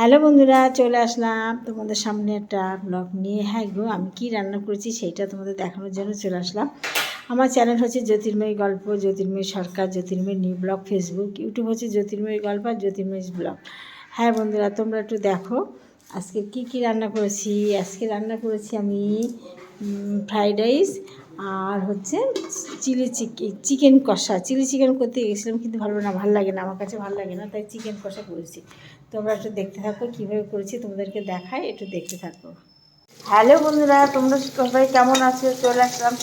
Hello বন্ধুরা, চলে আসলাম তোমাদের সামনে একটা ব্লগ নিয়ে। হ্যাঁ গো, আমি কি রান্না করেছি সেইটা তোমাদের দেখানোর জন্য চলে আসলাম। আমার চ্যানেল হচ্ছে জ্যোতির্ময়ী গল্প, Jyotirmoyee Sarkar, Jyotirmoyee new blog Facebook YouTube হচ্ছে জ্যোতির্ময়ী গল্প আর জ্যোতির্ময়ী ব্লগ হ্যাঁ বন্ধুরা, তোমরা একটু দেখো, আজকে কি কি রান্না করেছি? আজকে রান্না করেছি আমি ফ্রাইড রাইস আর হচ্ছে চিলি চিকেন চিকেন কষা। চিলি চিকেন করতে গেছিলাম কিন্তু ভালো না, ভালো লাগে না, আমার কাছে ভালো লাগে না, তাই চিকেন কষা করেছি। তোমরা একটু দেখতে থাকো, কীভাবে করেছি তোমাদেরকে দেখাই, একটু দেখতে থাকো। হ্যালো বন্ধুরা, তোমরা সবাই কেমন আছো? চলে আসলাম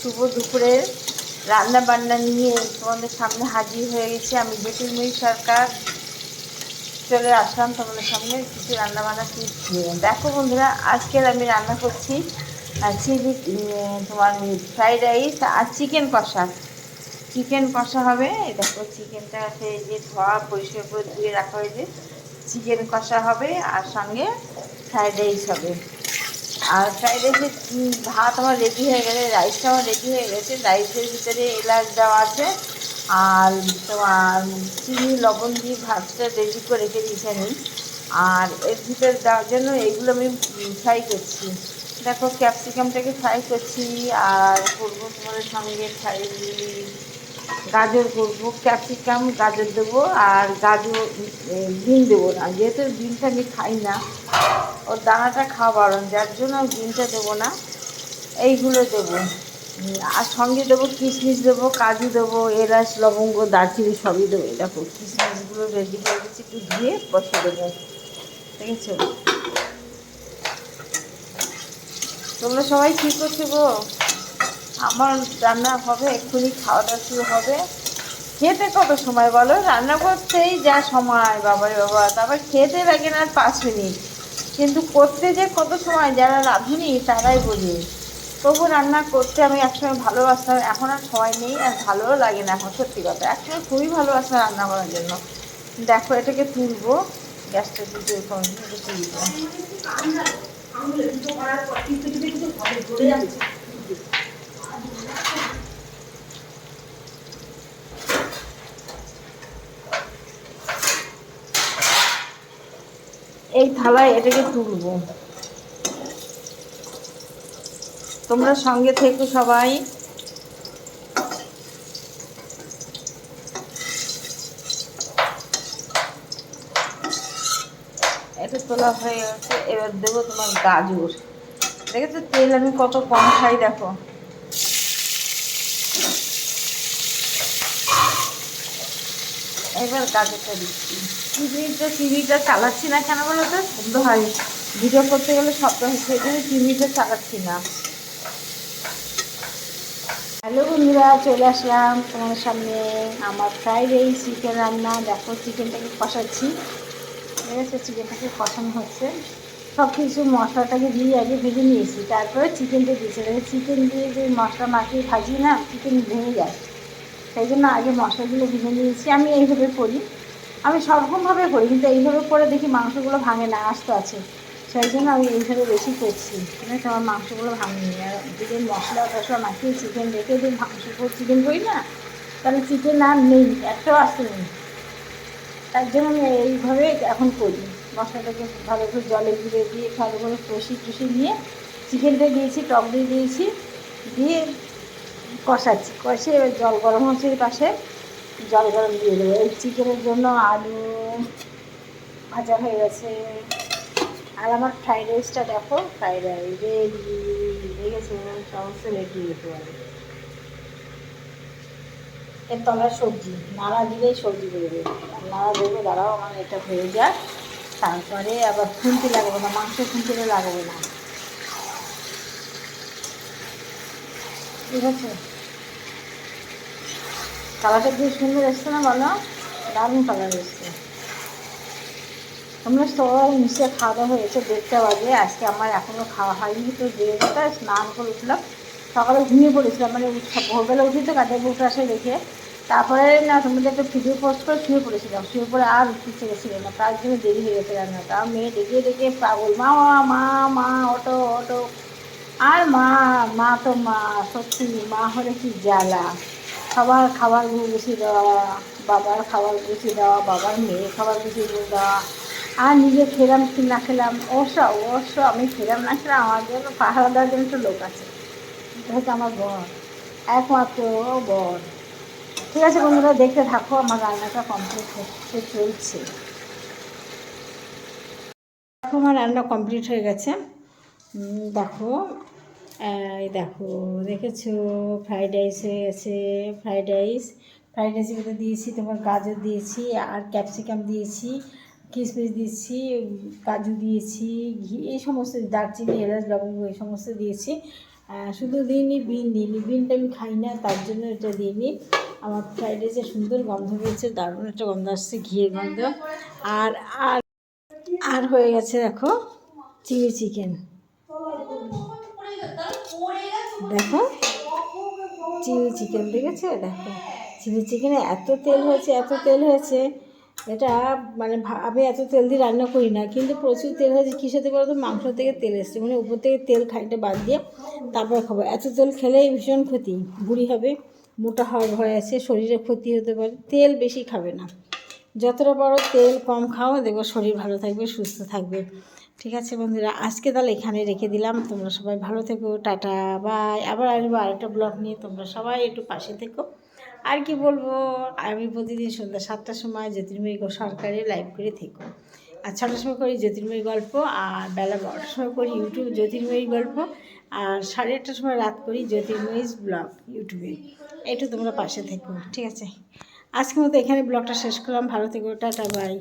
শুভ দুপুরে রান্না বান্না নিয়ে তোমাদের সামনে হাজির হয়ে গেছি আমি জ্যোতির্ময়ী সরকার। চলে আসলাম তোমাদের সামনে, কিছু রান্না বান্না দেখো বন্ধুরা, আজকের আমি রান্না করছি চিলি তোমার ফ্রাইড রাইস আর চিকেন কষা। চিকেন কষা হবে দেখো চিকেনটা সেই যে ধোয়া, পরিষ্কার করে ধুয়ে রাখা হয়েছে। চিকেন কষা হবে আর সঙ্গে ফ্রাইড রাইস হবে। আর ফ্রাইড রাইসের ভাত আমার রেডি হয়ে গেছে রাইসটা আমার রেডি হয়ে গেছে। রাইসের ভিতরে এলাচ দেওয়া আছে আর তোমার চিনি, লবণ দিয়ে ভাতটা রেডি করে রেখে দিয়েছি আমি। আর এর ভিতরে দেওয়ার জন্য এগুলো আমি ফ্রাই করছি। দেখো ক্যাপসিকামটাকে ফ্রাই করছি আর করব তোমাদের সঙ্গে ফ্রাই গাজর করব। ক্যাপসিকাম গাজর দেবো আর গাজর ডিম দেবো না। যেহেতু ডিমটা আমি খাই না, ওর দানাটা খাওয়া বারণ, যার জন্য ডিমটা দেবো না। এইগুলো দেবো। আর সঙ্গে দেবো কিশমিশ দেবো, কাজু দেবো, এলাচ, লবঙ্গ, দারচিনি সবই দেবো। দেখো, কিশমিশগুলো রেডি করে দিচ্ছি, একটু দিয়ে বসে দেবো। ঠিক আছে তোমরা সবাই কী করছ গো? আমার রান্না হবে, এক্ষুনি খাওয়া দাওয়া শুরু হবে। খেতে কত সময় বলো? রান্না করতেই যা সময়, বাবারে বাবা। তারপর খেতে লাগে না পাঁচ মিনিট। কিন্তু করতে যে কত সময়, যারা রাঁধুনি, তারাই বোঝে। তবু রান্না করতে আমি একসময় ভালোবাসতাম, এখন আর সময় নেই আর ভালোও লাগে না এখন, সত্যি কথা। একসময় খুবই ভালোবাসতাম রান্না করার জন্য। দেখো, এটাকে তুলবো। গ্যাসটা দিতে তুলবো। এই থালায় এটাকে তুলবো। তোমরা সঙ্গে থেকে সবাই। এটা তোলা হয়ে গেছে এবার দেবো তোমার গাজর। দেখেছ? তেল আমি কত কম খাই, দেখো। এবার গাজরটা দিচ্ছি। টিভিটা টিভিটা চালাচ্ছি না কেন বলো তো? শব্দ হয়। ভিডিও করতে গেলে শব্দ সেই জন্য টিভিটা চালাচ্ছি না। হ্যালো বন্ধুরা, চলে আসলাম তোমার সামনে। আমার ফ্রাইড রাইস চিকেন রান্না। দেখো চিকেনটাকে কষাচ্ছি। ঠিক আছে চিকেনটাকে কষানো হচ্ছে। সব কিছু মশলাটাকে দিয়ে আগে ভেজে নিয়েছি। তারপরে চিকেনটা দিয়েছি। চিকেন দিয়ে যে মশলা মাখিয়ে ভাজি না চিকেন ভেঙে যায় সেই জন্য আগে মশলাগুলো ভেজে নিয়েছি। আমি এইভাবে করি। আমি সবরকমভাবে করি, কিন্তু এইভাবে করে দেখি মাংসগুলো ভাঙে না, আস্তে আছে। সেই জন্য আমি এইভাবে বেশি করছি। আছে আমার মাংসগুলো ভাঙেনি আর যদি মশলা টশলা মাখিয়ে চিকেন রেখে দিই মাংস চিকেন করি না, তাহলে চিকেন আর নেই, একটাও আসতে নেই। তার জন্য আমি এইভাবে এখন করি। মশলাটাকে ভালো করে জলে গুঁড়ে দিয়ে ভালো করে কষি টষি নিয়ে চিকেনটা দিয়েছি, টক দিয়ে দিয়েছি, দিয়ে কষাচ্ছি। কষে জল গরম হচ্ছে পাশে, জল গরম দিয়ে দেবো। এই চিকেনের জন্য আলু ভাজা হয়ে গেছে। আর আমার ফ্রাইড রাইসটা দেখো, ফ্রাইড রাইস, রেডি দেখেছ সমস্ত রেডি হতে পারে এর তলার সবজি, নাড়া দিলেই সবজি বেরোবে নাড়া দেবে দাঁড়াও, আমার এটা হয়ে যাক। তারপরে আবার খুনতে লাগবে না, মাংস খুনতে লাগবে না। ঠিক আছে কালারটা খুব সুন্দর এসছে না বলো? দারুণ কালার এসছে। তোমরা সবাই মিশে খাওয়া দাওয়া হয়েছে দেড়টা বাজে, আজকে আমার এখনও খাওয়া হয়নি, তো দেড়টা স্নান করে উঠলাম। সকালে ঘুমিয়ে পড়েছিলাম মানে ভোরবেলা উঠি তো কাজে বউটা আসে দেখে। তারপরে না, তোমাদের একটা ভিডিও পোস্ট করে শুয়ে পড়েছিলাম। শুয়ে পড়ে আর উঠতে গেছিল না তার জন্য দেরি হয়ে গেছে রান্না তার মেয়ে ডেকে ডেকে পাগল, মা মা মা অটো অটো আর মা মা তো মা, সত্যি মা হলে কি জ্বালা। খাবার খাবার গুছিয়ে দেওয়া, বাবার খাবার গুছিয়ে দেওয়া, বাবার মেয়ে খাবার গুছিয়ে দেওয়া। আর নিজে খেলাম কি না খেলাম অবশ্য অবশ্য আমি খেলাম না খেলাম, আমার জন্য পাহারা দেওয়ার জন্য একটা লোক আছে। হচ্ছে আমার বর, একমাত্র বর। ঠিক আছে বন্ধুরা, দেখতে থাকো, আমার রান্নাটা কমপ্লিট হচ্ছে চলছে। দেখো, আমার রান্না কমপ্লিট হয়ে গেছে। দেখো, এই দেখো, দেখেছ? ফ্রাইড রাইস হয়ে গেছে ফ্রাইড রাইস ফ্রাইড রাইসের ভিতরে দিয়েছি তোমার গাজর দিয়েছি, আর ক্যাপসিকাম দিয়েছি কিশমিশ দিয়েছি, কাজু দিয়েছি, ঘি, এই সমস্ত দারচিনি, এলাচ, লবঙ্গ, এই সমস্ত দিয়েছি। শুধু দিইনি বিন দিইনি বিনটা আমি খাই না, তার জন্য এটা দিইনি। আমার ফ্রাইড রাইসে সুন্দর গন্ধ পেয়েছে দারুণ একটা গন্ধ আসছে, ঘিয়ের গন্ধ। আর আর আর হয়ে গেছে দেখো, চিলি চিকেন। দেখো, চিলি চিকেন, দেখেছ? দেখো, চিলি চিকেনে এত তেল হয়েছে, এত তেল হয়েছে। এটা মানে আমি এত তেল দিয়ে রান্না করি না, কিন্তু প্রচুর তেল হয়েছে। কী সাথে বলতো, মাংস থেকে তেল এসছে। মানে উপর থেকে তেল খাইটা বাদ দিয়ে তারপরে খাব। এত তেল খেলেই ভীষণ ক্ষতি, বুড়ি হবে। মোটা হওয়ার ভয় আছে, শরীরে ক্ষতি হতে পারে, তেল বেশি খাবে না। যতটা পারো তেল কম খাও, দেখব শরীর ভালো থাকবে, সুস্থ থাকবে। ঠিক আছে বন্ধুরা, আজকে তাহলে এখানে রেখে দিলাম। তোমরা সবাই ভালো থেকো, টাটা, বাই। আবার আসব আরেকটা ব্লগ নিয়ে, তোমরা সবাই একটু পাশে থেকো। আর কি বলব, আমি প্রতিদিন সন্ধ্যা সাতটার সময় জ্যোতির্ময়ী সরকারি লাইভ করে থেকো। আর ছটার সময় করি জ্যোতির্ময়ী গল্প, আর বেলা বারোটার সময় করি ইউটিউব জ্যোতির্ময়ী গল্প, আর সাড়ে আটটার সময় রাত করি জ্যোতির্ময়ীজ ব্লগ ইউটিউবে। একটু তোমরা পাশে থেকো, ঠিক আছে? আজকের মতো এখানে ব্লগটা শেষ করলাম। ভালো থেকো, টাটা বাই